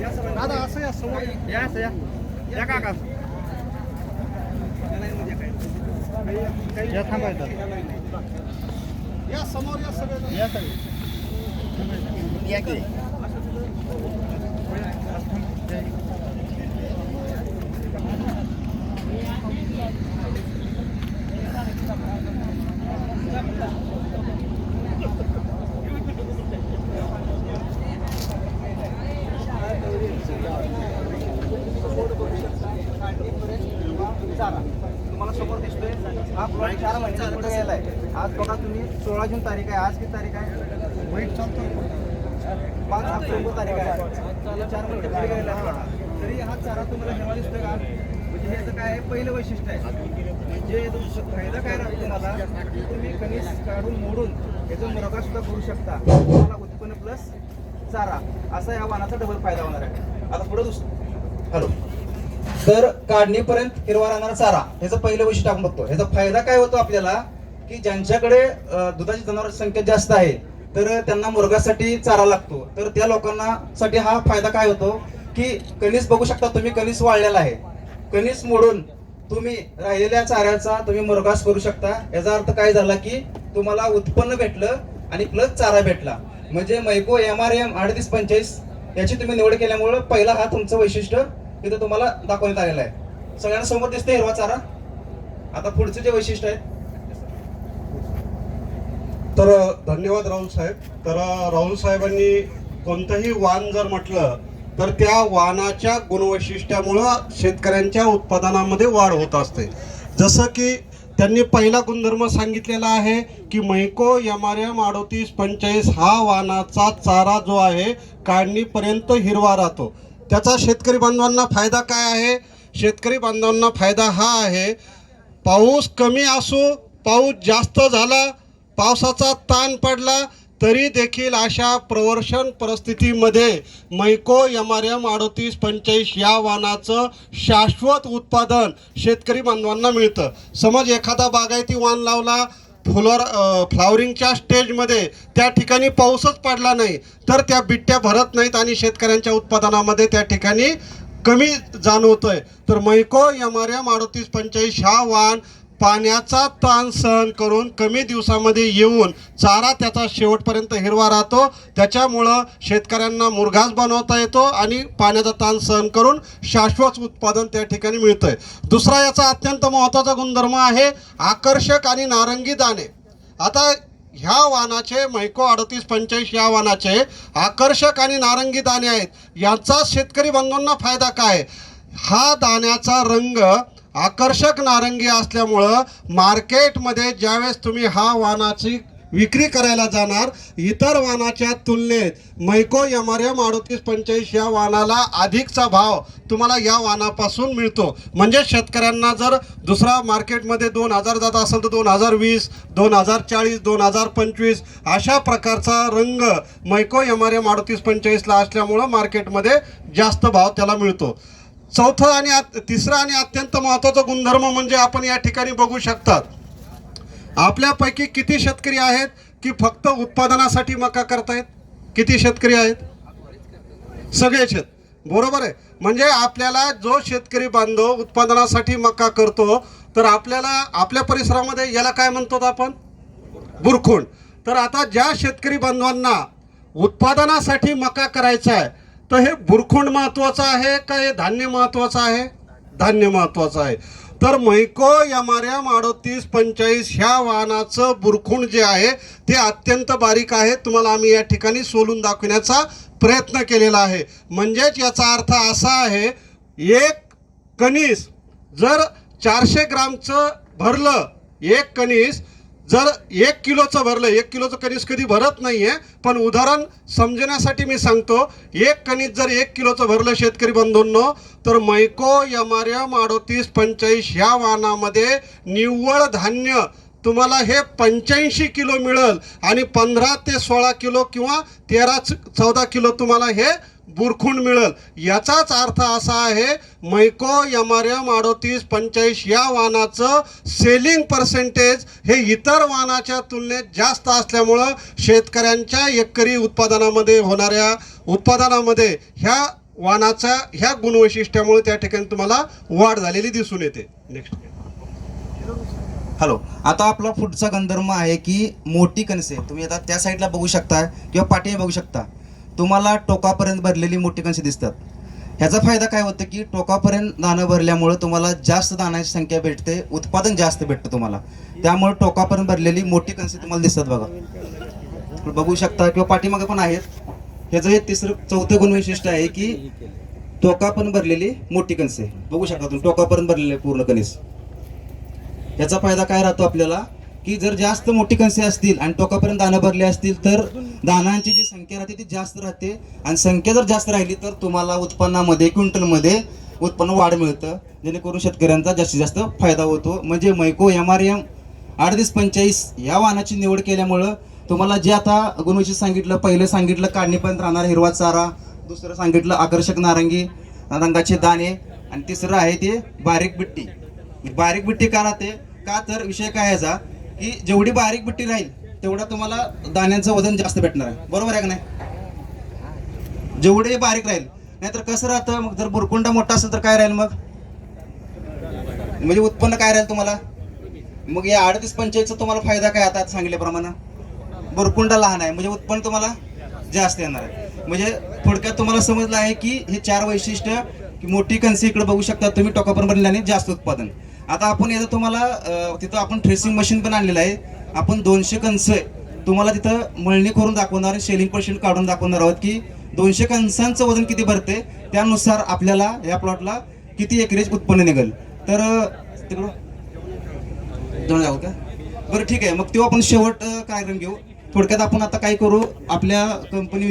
या समोर या असं या या काका या थांबायचं या समोर या सगळे या सगळे या की तुम्हाला समोर दिसतोय हा प्लॉट चार महिने पुढे गेलाय आज बघा तुम्ही सोळा जून तारीख आहे आज किती तारीख आहे वाईट चालतो पाच ऑक्टोबर तारीख आहे. म्हणजे चार महिने पुढे तरी हा चारा तुम्हाला हेवा दिसतोय का? म्हणजे ह्याचं काय आहे पहिलं वैशिष्ट्य आहे. म्हणजे फायदा काय राहतो तुम्हाला? तुम्ही कणीस काढून मोडून याचा मुरगा सुद्धा करू शकता. तुम्हाला उत्पन्न प्लस चारा. असा या वानाचा डबल फायदा होणार आहे. आता पुढे दुसरं. हॅलो. तर काढणीपर्यंत हिरवा राहणारा चारा ह्याचं पहिलं वैशिष्ट्य आपण बघतो. ह्याचा फायदा काय होतो आपल्याला? की ज्यांच्याकडे दुधाची जनावरांची संख्या जास्त आहे तर त्यांना मुरगासाठी चारा लागतो. तर त्या लोकांना साठी हा फायदा काय होतो की कणीस बघू शकता तुम्ही कणीस वाळलेला आहे. कणीस मोडून तुम्ही राहिलेल्या चाऱ्याचा तुम्ही मुरगास करू शकता. याचा अर्थ काय झाला की तुम्हाला उत्पन्न भेटलं आणि प्लस चारा भेटला. म्हणजे मैको एम आर एम अडतीस पंचेचाळीस याची तुम्ही निवड केल्यामुळं पहिला हा तुमचं वैशिष्ट्य तिथं तुम्हाला दाखवण्यात आलेलं आहे. सगळ्यांना समोर दिसते हिरवा चारा? आता पुढचं जे वैशिष्ट्य आहे तर धन्यवाद राहुल साहेब. तर राहुल साहेबांनी कोणतंही वाण जर म्हटलं तर त्या वाणाच्या गुणवैशिष्ट्यामुळं शेतकऱ्यांच्या उत्पादनामध्ये वाढ होत असते. जसं की त्यांनी पहिला गुणधर्म सांगितलेला आहे की मैको एम आर एम अडोतीस पंचेचाळीस हा वाणाचा चारा जो आहे काढणीपर्यंत हिरवा राहतो. त्याचा शेतकरी बांधवांना फायदा काय आहे? शेतकरी बांधवांना फायदा हा आहे पाऊस कमी असो पाऊस जास्त झाला पावसाचा ताण पडला तरी देखील अशा प्रवर्षण परिस्थितीमध्ये मैको एम आर एम अडोतीस पंचेचाळीस या वाणाचं शाश्वत उत्पादन शेतकरी बांधवांना मिळतं. समज एखादा बागायती वाण लावला फुलर फ्लावरिंगच्या स्टेजमध्ये त्या ठिकाणी पाऊसच पडला नाही तर त्या बिट्ट्या भरत नाहीत आणि शेतकऱ्यांच्या उत्पादनामध्ये त्या ठिकाणी कमी जाणवतोय. तर मैको एम आर एम अडतीस पंचेचाळीस हा वाण पाण्याचा ताण सहन करून कमी दिवसामध्ये येऊन चारा त्याचा शेवटपर्यंत हिरवा राहतो. त्याच्यामुळं शेतकऱ्यांना मुरघास बनवता येतो आणि पाण्याचा ताण सहन करून शाश्वत उत्पादन त्या ठिकाणी मिळतंय. दुसरा याचा अत्यंत महत्त्वाचा गुणधर्म आहे आकर्षक आणि नारंगी दाणे. आता ह्या वाहनाचे मैको अडतीस पंचाळीस या वाहनाचे आकर्षक आणि नारंगी दाणे आहेत. याचा शेतकरी बंधूंना फायदा काय? हा दाण्याचा रंग आकर्षक नारंगी असल्यामुळं मार्केटमध्ये ज्यावेळेस तुम्ही हा वाहनाची विक्री करायला जाणार इतर वाहनाच्या तुलनेत मैको एम आर एम अडोतीस पंचेचाळीस या वाहनाला अधिकचा भाव तुम्हाला या वाहनापासून मिळतो. म्हणजे शेतकऱ्यांना जर दुसरा मार्केटमध्ये दोन हजार जात असेल तर दोन हजार वीस दोन हजार चाळीस दोन हजार पंचवीस अशा प्रकारचा रंग मैको एम आर एम अडोतीस पंचेचाळीसला असल्यामुळं मार्केटमध्ये जास्त भाव त्याला मिळतो. चौथं आणि आत- आणि अत्यंत महत्त्वाचा गुणधर्म म्हणजे आपण या ठिकाणी बघू शकतात. आपल्यापैकी किती शेतकरी आहेत की फक्त उत्पादनासाठी मका करतायत? किती शेतकरी आहेत? सगळे शेत. बरोबर आहे. म्हणजे आपल्याला जो शेतकरी बांधव उत्पादनासाठी मका करतो तर आपल्याला आपल्या परिसरामध्ये याला काय म्हणतो आपण? बुरखुंड तर आता ज्या शेतकरी बांधवांना उत्पादनासाठी मका करायचा आहे तर हे बुरखुंड महत्त्वाचं आहे का हे धान्य महत्त्वाचं आहे? धान्य महत्त्वाचं आहे. तर मैको एम आर अडोतीस पंचेचाळीस ह्या वाहनाचं बुरखुंड जे आहे ते अत्यंत बारीक आहे. तुम्हाला आम्ही या ठिकाणी सोलून दाखवण्याचा प्रयत्न केलेला आहे. म्हणजेच याचा अर्थ असा आहे एक कणीस जर चारशे ग्रामचं भरलं एक कणीस जर एक किलोचं भरलं एक किलोचं कणीस कधी भरत नाही आहे पण उदाहरण समजण्यासाठी मी सांगतो एक कणीस जर एक किलोचं भरलं शेतकरी बंधूंनो तर मैको एम आर एम अडोतीस पंचेचाळीस ह्या वाहनामध्ये निव्वळ धान्य तुम्हाला हे पंच्याऐंशी किलो मिळेल आणि पंधरा ते सोळा किलो किंवा तेरा चौदा किलो तुम्हाला हे बुरखून मिळेल. याचाच अर्थ असा आहे मैको एम आर एम अडोतीस पंचेचाळीस या वाहनाचं सेलिंग पर्सेंटेज हे इतर वाहनाच्या तुलनेत जास्त असल्यामुळं शेतकऱ्यांच्या एकरी उत्पादनामध्ये होणाऱ्या उत्पादनामध्ये ह्या वाहनाच्या ह्या गुणवैशिष्ट्यामुळे त्या ठिकाणी तुम्हाला वाढ झालेली दिसून येते. नेक्स्ट हॅलो आता आपला पुढचा गंधर्म आहे की मोठी कन्सेप्ट तुम्ही आता त्या साईडला बघू शकता किंवा पाठी बघू शकता. तुम्हाला टोकापर्यंत भरलेली मोठी कणसे दिसतात. ह्याचा फायदा काय होतं की टोकापर्यंत दाणं भरल्यामुळं तुम्हाला जास्त दाण्याची संख्या भेटते उत्पादन जास्त भेटतं तुम्हाला. त्यामुळे टोकापर्यंत भरलेली मोठी कणसे तुम्हाला दिसतात बघा. बघू शकता किंवा पाठीमागे पण आहेत. ह्याचं हे तिसरं चौथं गुणवैशिष्ट्य आहे की टोकापर्यंत भरलेली मोठी कणसे बघू शकता तुम्ही टोकापर्यंत भरलेले पूर्ण कणीस. याचा फायदा काय राहतो आपल्याला? की जर जास्त मोठी कणसे असतील आणि टोकापर्यंत दाणं भरले असतील तर दानांची जी संख्या राहते ती जास्त राहते. आणि संख्या जर जास्त राहिली तर तुम्हाला उत्पन्नामध्ये क्विंटलमध्ये उत्पन्न वाढ मिळतं. जेणेकरून शेतकऱ्यांचा जास्तीत जास्त फायदा होतो. म्हणजे मैको एम आर एम अडतीस पंचेचाळीस या वाहनाची निवड केल्यामुळं तुम्हाला जे आता गुणवैशिष्ट्य सांगितलं पहिलं सांगितलं काढणीपर्यंत राहणारा हिरवा चारा दुसरं सांगितलं आकर्षक नारंगी रंगाचे दाणे आणि तिसरं आहे ते बारीक बिट्टी. बारीक बिट्टी का राहते? का तर विषय काय याचा? की जेवढी बारीक बुट्टी राहील तेवढा तुम्हाला दाण्यांचं वजन जास्त भेटणार आहे. बरोबर आहे का नाही? जेवढे बारीक राहील नाहीतर कसं राहतं? मग जर बुरकुंडा मोठा असेल तर काय राहील मग? म्हणजे उत्पन्न काय राहील तुम्हाला? मग या अडतीस पंचायतचा तुम्हाला फायदा काय आता सांगितल्याप्रमाणे? बुरकुंडा लहान आहे म्हणजे उत्पन्न तुम्हाला जास्त येणार आहे. म्हणजे थोडक्यात तुम्हाला समजलं आहे की हे चार वैशिष्ट्य मोठी कन्सी इकडे बघू शकता तुम्ही टोकापर्यंत बनल्याने जास्त उत्पादन. आता आपण याचं तुम्हाला तिथं आपण ट्रेसिंग मशीन पण आणलेलं आहे. आपण दोनशे कणस तुम्हाला तिथं मळणी करून दाखवणार शेलिंग पर्सेंट काढून दाखवणार आहोत की दोनशे कणसांचं वजन किती भरते त्यानुसार आपल्याला या प्लॉटला किती एकरेज उत्पन्न निघेल. तर तिकडं दोन जाऊ का? बरं ठीक आहे. मग तेव्हा आपण शेवट कार्यक्रम घेऊ? थोडक्यात आपण आता काय करू? आपल्या कंपनी